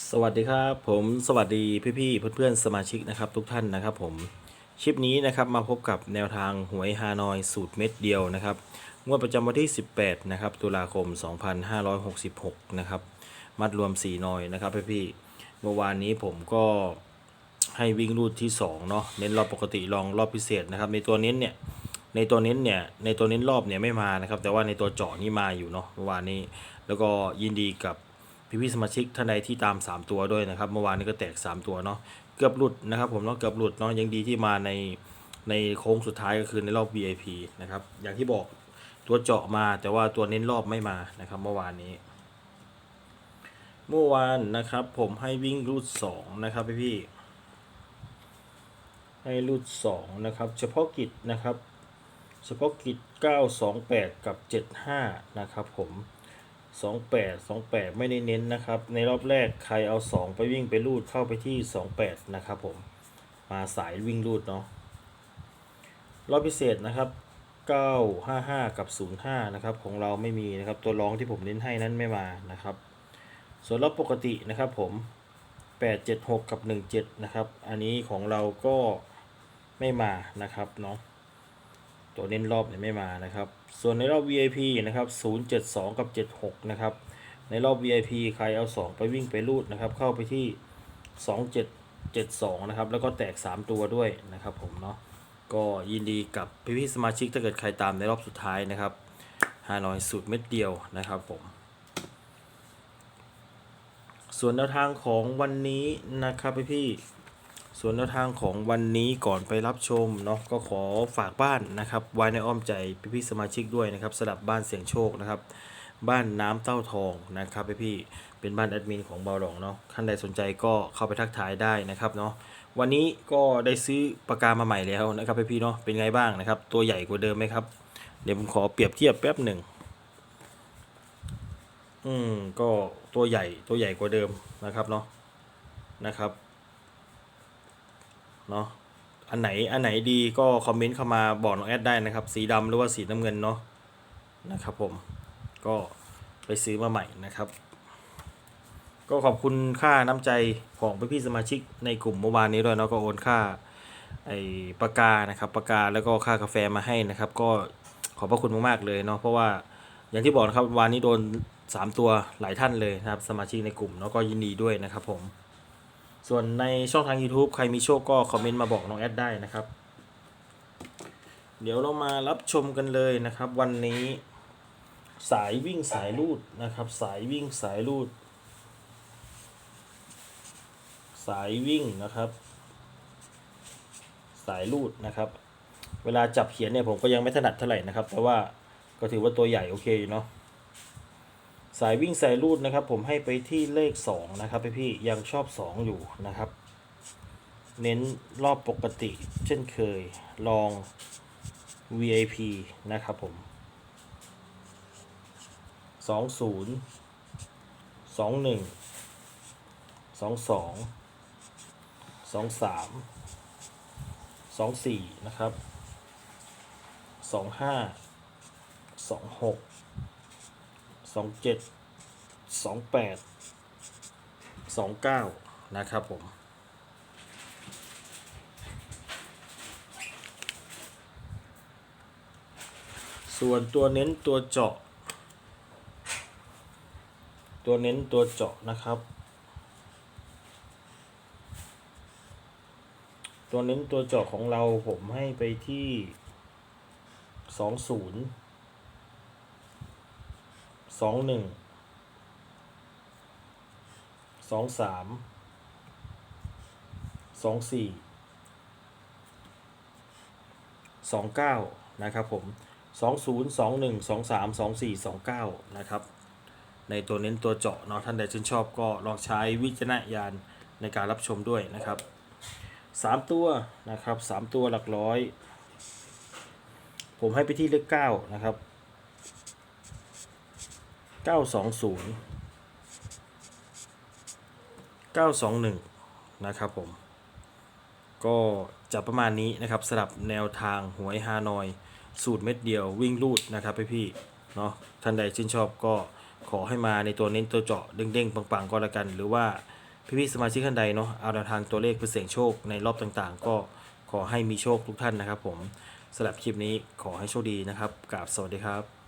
สวัสดีครับผมสวัสดีพี่ๆเพื่อนๆสมาชิกนะครับทุกท่านนะครับผมคลิปนี้นะครับมาพบกับแนวทางหวยฮานอยสูตรเม็ดเดียวนะครับงวดประจำวันที่ 18นะครับตุลาคม 2566นะครับมัดรวม 4 นอยนะครับพี่ๆเมื่อวานนี้ผมก็ให้วิ่งรูดที่2เนาะเน้นรอบปกติลองรอบพิเศษนะครับในตัวเน้นเนี่ยในตัวเน้นเนี่ยในตัวเน้นรอบเนี่ยไม่มานะครับแต่ว่าในตัวเจาะนี่มาอยู่เนาะเมื่อวานนี้แล้วก็ยินดีกับ พี่พี่ๆสมาชิกท่านใดที่ตาม 3 ตัวด้วยนะครับ เมื่อวานนี้ก็แตก 3 ตัวเนาะเกือบหลุดนะครับ ผมเนาะเกือบหลุดเนาะยังดีที่มาในในโค้งสุดท้ายก็คือในรอบ VIP นะครับ อย่างที่บอกตัวเจาะมาแต่ว่าตัวเน้นรอบไม่มานะครับ เมื่อวานนี้ เมื่อวานนะครับ ผมให้วิ่งรูด2นะครับพี่พี่ให้รูด2นะครับ เฉพาะกิจนะครับ เฉพาะกิจ 928 กับ 75 นะครับผม 28 28ไม่ได้เน้นนะครับ ในรอบแรกใครเอา2ไปวิ่งไปรูดเข้าไปที่28นะครับผม มาสายวิ่งรูดเนาะ รอบพิเศษนะครับ955กับ05นะครับของเราไม่มีนะครับตัวรองที่ผมเน้นให้นั้นไม่มานะครับ ส่วนรอบปกตินะครับผม876กับ17นะครับ อันนี้ของเราก็ไม่มานะครับเนาะ ตัวเน้นรอบเนี่ยไม่มานะครับ ส่วนในรอบ VIP นะครับ 072 กับ 76 นะครับ ในรอบ VIP ใครเอา 2 ไปวิ่งไปรูดนะครับ เข้าไปที่ 2772 นะครับ แล้วก็แตก 3 ตัวด้วยนะครับผมเนาะ ก็ยินดีกับพี่ๆสมาชิกถ้าเกิดใครตามในรอบสุดท้ายนะครับฮานอยสูตรเม็ดเดียวนะครับผม ส่วนแนวทางของวันนี้นะครับพี่ๆ ส่วนแนวทางของวันนี้ก่อนไปรับชมเนาะก็ขอฝากบ้านนะครับไว้ในอ้อมใจพี่ๆสมาชิกด้วยนะครับสำหรับบ้านเสียงโชคนะครับ บ้านน้ำเต้าทองนะครับพี่ๆเป็นบ้านแอดมินของเบาหลงเนาะท่านใดสนใจก็เข้าไปทักทายได้นะครับเนาะวันนี้ก็ได้ซื้อปากกามาใหม่แล้วนะครับพี่ๆเนาะเป็นไงบ้างนะครับ ตัวใหญ่กว่าเดิมไหมครับ เดี๋ยวผมขอเปรียบเทียบแป๊บหนึ่งอืมก็ตัวใหญ่ตัวใหญ่กว่าเดิมนะครับเนาะนะครับ เนาะอันไหนอันไหนดีก็คอมเมนต์เข้ามาบอกน้องแอดได้นะครับ สีดำหรือว่าสีน้ำเงินเนาะนะครับผมก็ไปซื้อมาใหม่นะครับ ก็ขอบคุณค่าน้ำใจของพี่ๆสมาชิกในกลุ่มเมื่อวานนี้ด้วยเนาะก็โอนค่าไอ้ปากกานะครับปากกาแล้วก็ค่ากาแฟมาให้นะครับ ก็ขอบพระคุณมากๆเลยเนาะเพราะว่าอย่างที่บอกนะครับวันนี้โดน 3 ตัวหลายท่านเลยนะครับ สมาชิกในกลุ่มเนาะก็ยินดีด้วยนะครับผม ส่วนในช่องทาง YouTube ใครมีโชคก็คอมเมนต์มาบอกน้องแอดได้นะครับ เดี๋ยวเรามารับชมกันเลยนะครับ วันนี้สายวิ่งสายลูดนะครับ สายวิ่งสายลูด สายวิ่งนะครับ สายลูดนะครับ เวลาจับเขียนเนี่ยผมก็ยังไม่ถนัดเท่าไหร่นะครับ แต่ว่าก็ถือว่าตัวใหญ่โอเคเนาะ สายวิ่งสายรูดนะครับ ผมให้ไปที่เลข 2 นะครับพี่ๆยังชอบ 2 อยู่นะครับ เน้นรอบปกติเช่นเคยลอง VIP นะครับผม 20 21 22 23 24 นะครับ 25 26 สองเจ็ดสองแปดสองเก้านะครับผมส่วนตัวเน้นตัวเจาะ ตัวเน้นตัวเจาะนะครับ ตัวเน้นตัวเจาะของเราผมให้ไปที่สองศูนย์ สองหนึ่งสองสามสองสี่สองเก้านะครับผมสองศูนย์สองหนึ่งสองสามสองสี่สองเก้านะครับ ในตัวเน้นตัวเจาะเนาะท่านใดชื่นชอบก็ลองใช้วิจารณญาณในการรับชมด้วยนะครับสามตัวนะครับสามตัวหลักร้อย ผมให้ไปที่เลขเก้านะครับ 920 921นะครับผม ก็จะประมาณนี้นะครับสำหรับแนวทางหวยฮานอย สูตรเม็ดเดียววิ่งลูดนะครับพี่ๆเนาะท่านใดชื่นชอบก็ขอให้มาในตัวเน้นตัวเจาะเด้งๆปังๆก็แล้วกัน หรือว่าพี่ๆสมาชิกท่านใดเนาะเอาแนวทางตัวเลขไปเสี่ยงโชคในรอบต่างๆ ก็ขอให้มีโชคทุกท่านนะครับผมสำหรับคลิปนี้ขอให้โชคดีนะครับกราบสวัสดีครับ